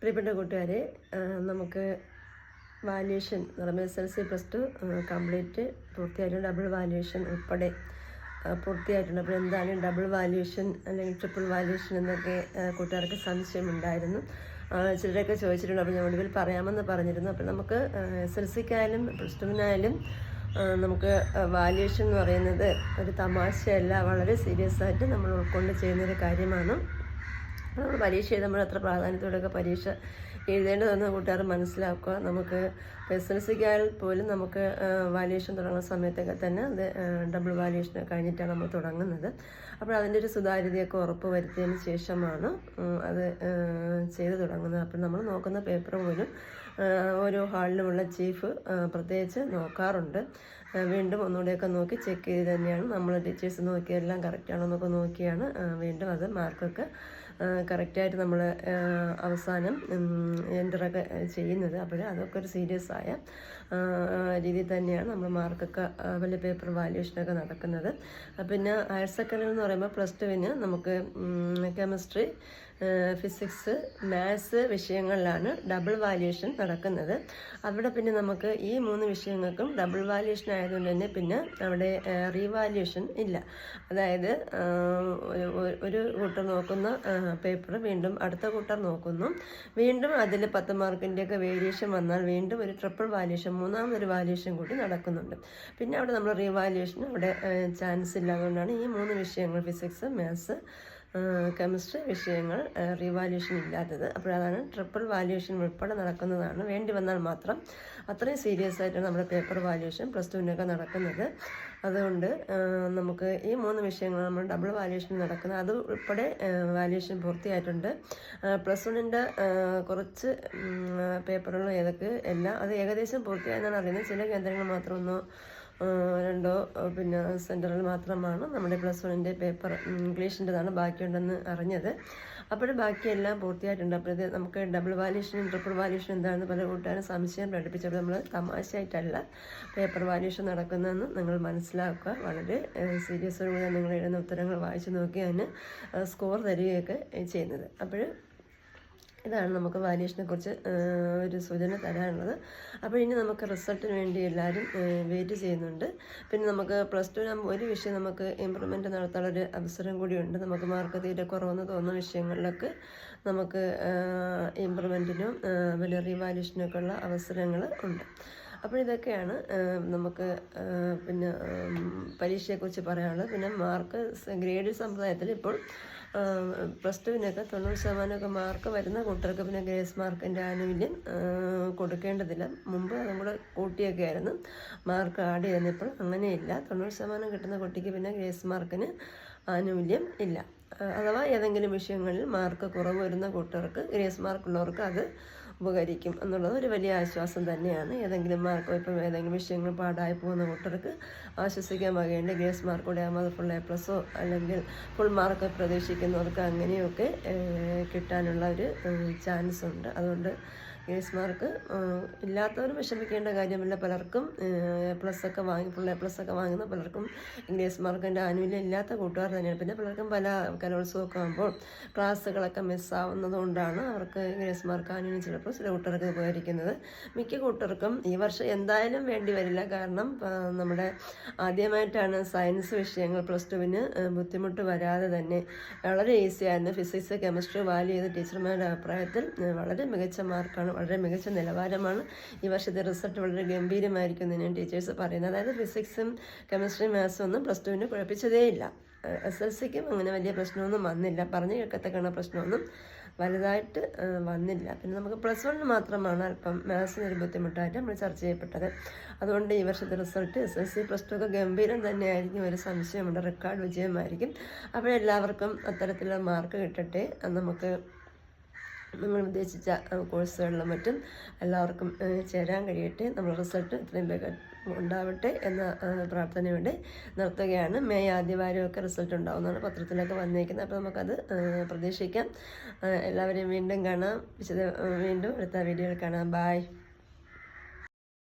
പ്രിയപ്പെട്ട കൂട്ടുകാരെ നമുക്ക് വാല്യുവേഷൻ പറയുമ്പോൾ S L C plus two complete പൂർത്തിയായിട്ടുണ്ട് double valuation ഉൾപ്പെടെ പൂർത്തിയായിട്ടുണ്ട്. അപ്പോൾ എന്തായാലും ഡബിൾ വാല്യുവേഷൻ അല്ലെങ്കിൽ ട്രിപ്പിൾ വാല്യുവേഷൻ എന്നൊക്കെ കൂട്ടുകാർക്ക് സംശയമുണ്ടായിരുന്നു. ചിലരൊക്കെ ചോദിച്ചിട്ടുണ്ട്. അപ്പോൾ ഞാൻ ഒടുവിൽ പറയാമെന്ന് പറഞ്ഞിരുന്നു. അപ്പോൾ നമുക്ക് എസ് എൽ സിക്കായാലും പ്ലസ് ടുവിനായാലും നമുക്ക് വാല്യുവേഷൻ എന്ന് പറയുന്നത് ഒരു തമാശയല്ല വളരെ സീരിയസ് ആയിട്ട് നമ്മൾ ഉൾക്കൊണ്ട് ചെയ്യുന്നൊരു കാര്യമാണ്. നമ്മൾ പരീക്ഷ എഴുതുമ്പോൾ അത്ര പ്രാധാന്യത്തോടെയൊക്കെ പരീക്ഷ എഴുതേണ്ടതെന്ന് കൂട്ടുകാർ മനസ്സിലാക്കുക. നമുക്ക് എസ് എൽ സിക്കായാൽ പോലും നമുക്ക് വാല്യുവേഷൻ തുടങ്ങുന്ന സമയത്തൊക്കെ തന്നെ അത് ഡബിൾ വാല്യുവേഷൻ കഴിഞ്ഞിട്ടാണ് നമ്മൾ തുടങ്ങുന്നത്. അപ്പോൾ അതിന്റെ ഒരു സുതാര്യതയൊക്കെ ഉറപ്പ് വരുത്തിയതിന് ശേഷമാണ് അത് ചെയ്ത് തുടങ്ങുന്നത്. അപ്പോൾ നമ്മൾ നോക്കുന്ന പേപ്പർ പോലും ഓരോ ഹാളിലുമുള്ള ചീഫ് പ്രത്യേകിച്ച് നോക്കാറുണ്ട്. വീണ്ടും ഒന്നുകൂടെയൊക്കെ നോക്കി ചെക്ക് ചെയ്ത് തന്നെയാണ്. നമ്മൾ ടീച്ചേഴ്സ് നോക്കിയെല്ലാം കറക്റ്റാണോ എന്നൊക്കെ നോക്കിയാണ് വീണ്ടും അത് മാർക്കൊക്കെ കറക്റ്റായിട്ട് നമ്മൾ അവസാനം എന്ററൊക്കെ ചെയ്യുന്നത്. അപ്പോൾ അതൊക്കെ ഒരു സീരിയസ് ആയ രീതി രീതിയിൽ തന്നെയാണ് നമ്മൾ മാർക്കൊക്കെ ആ, വലിയ പേപ്പർ വാല്യുവേഷനൊക്കെ നടക്കുന്നത്. പിന്നെ ഹയർ സെക്കൻഡറി എന്ന് പറയുമ്പോൾ പ്ലസ് ടുവിന് നമുക്ക് കെമിസ്ട്രി ഫിസിക്സ് മാത്സ് വിഷയങ്ങളിലാണ് ഡബിൾ വാല്യുവേഷൻ നടക്കുന്നത്. അവിടെ പിന്നെ നമുക്ക് ഈ മൂന്ന് വിഷയങ്ങൾക്കും ഡബിൾ വാല്യുവേഷൻ ആയതുകൊണ്ട് തന്നെ പിന്നെ അവിടെ റീവാല്യുവേഷൻ ഇല്ല. അതായത് ഒരു- കൂട്ടർ നോക്കുന്ന പേപ്പർ വീണ്ടും അടുത്ത കൂട്ടർ നോക്കുന്നു. വീണ്ടും അതിൽ പത്ത് മാർക്കിന്റെയൊക്കെ വേരിയേഷൻ വന്നാൽ വീണ്ടും ഒരു ട്രിപ്പിൾ വാല്യുവേഷൻ മൂന്നാമതൊരു വാല്യുവേഷൻ കൂടി നടക്കുന്നുണ്ട്. പിന്നെ അവിടെ നമ്മൾ റീവാല്യുവേഷൻ അവിടെ ചാൻസ് ഇല്ല അതുകൊണ്ടാണ് ഈ മൂന്ന് വിഷയങ്ങൾ ഫിസിക്സ് മാത്സ് കെമിസ്ട്രി വിഷയങ്ങൾ റീവാല്യുവേഷൻ ഇല്ലാത്തത്. അപ്പോഴതാണ് ട്രിപ്പിൾ വാല്യുവേഷൻ ഉൾപ്പെടെ നടക്കുന്നതാണ്. വേണ്ടി വന്നാൽ മാത്രം അത്രയും സീരിയസ് ആയിട്ട് നമ്മുടെ പേപ്പർ വാല്യുവേഷൻ പ്ലസ് ടുവിനൊക്കെ നടക്കുന്നത്. അതുകൊണ്ട് നമുക്ക് ഈ മൂന്ന് വിഷയങ്ങൾ നമ്മൾ ഡബിൾ വാല്യുവേഷൻ നടക്കുന്നത് അത് ഉൾപ്പെടെ വാല്യുവേഷൻ പൂർത്തിയായിട്ടുണ്ട്. പ്ലസ് വണ്ണിന്റെ കുറച്ച് പേപ്പറുകൾ ഏതൊക്കെ എല്ലാം അത് ഏകദേശം പൂർത്തിയായെന്നാണ് അറിയുന്നത്. ചില കേന്ദ്രങ്ങൾ മാത്രം ഒന്ന് ആ, രണ്ടോ പിന്നെ സെന്ററിൽ മാത്രമാണ് നമ്മുടെ പ്ലസ് വണ്ണിന്റെ പേപ്പർ ഇംഗ്ലീഷിന്റെതാണ് ബാക്കിയുണ്ടെന്ന് അറിഞ്ഞത്. അപ്പോൾ ബാക്കിയെല്ലാം പൂർത്തിയായിട്ടുണ്ട്. അപ്പോൾ ഇത് നമുക്ക് ഡബിൾ വാല്യൂഷനും ട്രിപ്പിൾ വാല്യൂഷനും എന്താണെന്ന് പല കൂട്ടുകാരും സംശയം പ്രകടിപ്പിച്ചപ്പോൾ നമ്മൾ തമാശയായിട്ടല്ല പേപ്പർ വാല്യൂഷൻ നടക്കുന്നതെന്ന് നിങ്ങൾ മനസ്സിലാക്കുക. വളരെ സീരിയസോടുകൂടി നിങ്ങൾ എഴുതുന്ന ഉത്തരങ്ങൾ വായിച്ചു നോക്കി അതിന് സ്കോർ തരികയൊക്കെ ചെയ്യുന്നത്. അപ്പോൾ ഇതാണ് നമുക്ക് വാല്യുവേഷനെ കുറിച്ച് ഒരു സൂചന തരാനുള്ളത്. അപ്പോൾ ഇനി നമുക്ക് റിസൾട്ടിന് വേണ്ടി എല്ലാവരും വെയിറ്റ് ചെയ്യുന്നുണ്ട്. പിന്നെ നമുക്ക് പ്ലസ് ടു ഒരു വിഷയം നമുക്ക് ഇമ്പ്രൂവ്മെന്റ് നടത്താനുള്ളൊരു അവസരം കൂടിയുണ്ട്. നമുക്ക് മാർക്ക് തീരെ കുറവെന്ന് തോന്നുന്ന വിഷയങ്ങളിലൊക്കെ നമുക്ക് ഇമ്പ്രൂവ്മെന്റിനും വലിയ റീവാല്യൂഷനൊക്കെ ഉള്ള അവസരങ്ങൾ ഉണ്ട്. അപ്പോൾ ഇതൊക്കെയാണ് നമുക്ക് പിന്നെ പരീക്ഷയെക്കുറിച്ച് പറയാനുള്ളത്. പിന്നെ മാർക്ക് ഗ്രേഡ് സമ്പ്രദായത്തിൽ ഇപ്പോൾ പ്ലസ് ടുവിനൊക്കെ തൊണ്ണൂറ് ശതമാനമൊക്കെ മാർക്ക് വരുന്ന കുട്ടികൾക്ക് പിന്നെ ഗ്രേസ് മാർക്കിന്റെ ആനുകൂല്യം കൊടുക്കേണ്ടതില്ല. മുമ്പ് അതും കൂടെ കൂട്ടിയൊക്കെ ആയിരുന്നു. മാർക്ക് ആഡ് ചെയ്യുന്നപ്പോൾ അങ്ങനെയില്ല തൊണ്ണൂറ് ശതമാനം കിട്ടുന്ന കുട്ടിക്ക് പിന്നെ ഗ്രേസ് മാർക്കിന് ആനുകൂല്യം ഇല്ല. അഥവാ ഏതെങ്കിലും വിഷയങ്ങളിൽ മാർക്ക് കുറവ് വരുന്ന കൂട്ടർക്ക് ഗ്രേസ് മാർക്കുള്ളവർക്ക് അത് ഉപകരിക്കും എന്നുള്ളത് ഒരു വലിയ ആശ്വാസം തന്നെയാണ്. ഏതെങ്കിലും മാർക്ക് ഇപ്പം ഏതെങ്കിലും വിഷയങ്ങൾ പാടായി പോകുന്ന കുട്ടികൾക്ക് ആശ്വസിക്കാൻ വകയുണ്ട്. ഗ്രേസ് മാർക്കോടെ കൂടെ ആകുമ്പോൾ ഫുൾ എ പ്ലസോ അല്ലെങ്കിൽ ഫുൾ മാർക്ക് പ്രതീക്ഷിക്കുന്നവർക്ക് അങ്ങനെയൊക്കെ കിട്ടാനുള്ള ഒരു ചാൻസ് ഉണ്ട്. അതുകൊണ്ട് ഗ്രേസ് മാർക്ക് ഇല്ലാത്തവർ വിഷമിക്കേണ്ട കാര്യമില്ല. പലർക്കും പ്ലസ് ഒക്കെ വാങ്ങി ഫുൾ എ പ്ലസ് ഒക്കെ വാങ്ങുന്ന പലർക്കും നേഴ്സുമാർക്ക് എന്റെ ആനുകൂല്യം ഇല്ലാത്ത കൂട്ടുകാർ തന്നെയാണ്. പിന്നെ പലർക്കും പല കലോത്സവമൊക്കെ ആകുമ്പോൾ ക്ലാസ്സുകളൊക്കെ മിസ്സാവുന്നതുകൊണ്ടാണ് അവർക്ക് നേഴ്സുമാർക്ക് മാർക്ക് ആനുകൂല്യം ചിലപ്പോൾ ചില കൂട്ടർക്ക് ഉപകരിക്കുന്നത് മിക്ക കൂട്ടർക്കും ഈ വർഷം എന്തായാലും വേണ്ടി വരില്ല. കാരണം നമ്മുടെ ആദ്യമായിട്ടാണ് സയൻസ് വിഷയങ്ങൾ പ്ലസ് ടുവിന് ബുദ്ധിമുട്ട് വരാതെ തന്നെ വളരെ ഈസി ആയിരുന്നു. ഫിസിക്സ് കെമിസ്ട്രി വാല്യൂ ചെയ്ത ടീച്ചർമാരുടെ അഭിപ്രായത്തിൽ വളരെ മികച്ച മാർക്കാണ് വളരെ മികച്ച നിലവാരമാണ്. ഈ വർഷത്തെ റിസൾട്ട് വളരെ ഗംഭീരമായിരിക്കും എന്ന് ടീച്ചേഴ്സ് പറയുന്നത്. അതായത് ഫിസിക്സും കെമിസ്ട്രിയും മാത്സും ഒന്നും പ്ലസ് ടുവിന് കുഴപ്പിച്ചതേയില്ല എസ് എൽ സിക്കും അങ്ങനെ വലിയ പ്രശ്നമൊന്നും വന്നില്ല. പറഞ്ഞു കേൾക്കത്തക്കണ പ്രശ്നമൊന്നും വലുതായിട്ട് വന്നില്ല. പിന്നെ നമുക്ക് പ്ലസ് വണ്ണിന് മാത്രമാണ് അല്പം മാത്സിന് ഒരു ബുദ്ധിമുട്ടായിട്ട് നമ്മൾ ചർച്ച ചെയ്യപ്പെട്ടത്. അതുകൊണ്ട് ഈ വർഷത്തെ result S L C plus two ഒക്കെ ഗംഭീരം തന്നെയായിരിക്കും. ഒരു സംശയം സംശയമുണ്ട് റെക്കോർഡ് വിജയമായിരിക്കും. അപ്പോൾ എല്ലാവർക്കും അത്തരത്തിലുള്ള മാർക്ക് കിട്ടട്ടെ നമുക്ക് നമ്മൾ ഉദ്ദേശിച്ച കോഴ്സുകളിലും മറ്റും എല്ലാവർക്കും ചേരാൻ കഴിയട്ടെ. നമ്മൾ റിസൾട്ട് എത്രയും വേഗം ഉണ്ടാവട്ടെ എന്ന പ്രാർത്ഥനയോടെ നിർത്തുകയാണ്. മെയ് ആദ്യവാരമൊക്കെ റിസൾട്ട് ഉണ്ടാവുന്നതാണ് പത്രത്തിലൊക്കെ വന്നേക്കുന്നത്. അപ്പോൾ നമുക്കത് പ്രതീക്ഷിക്കാം. എല്ലാവരെയും വീണ്ടും കാണാം. വിശദ വീണ്ടും അടുത്ത വീഡിയോയിൽ കാണാം. ബായ്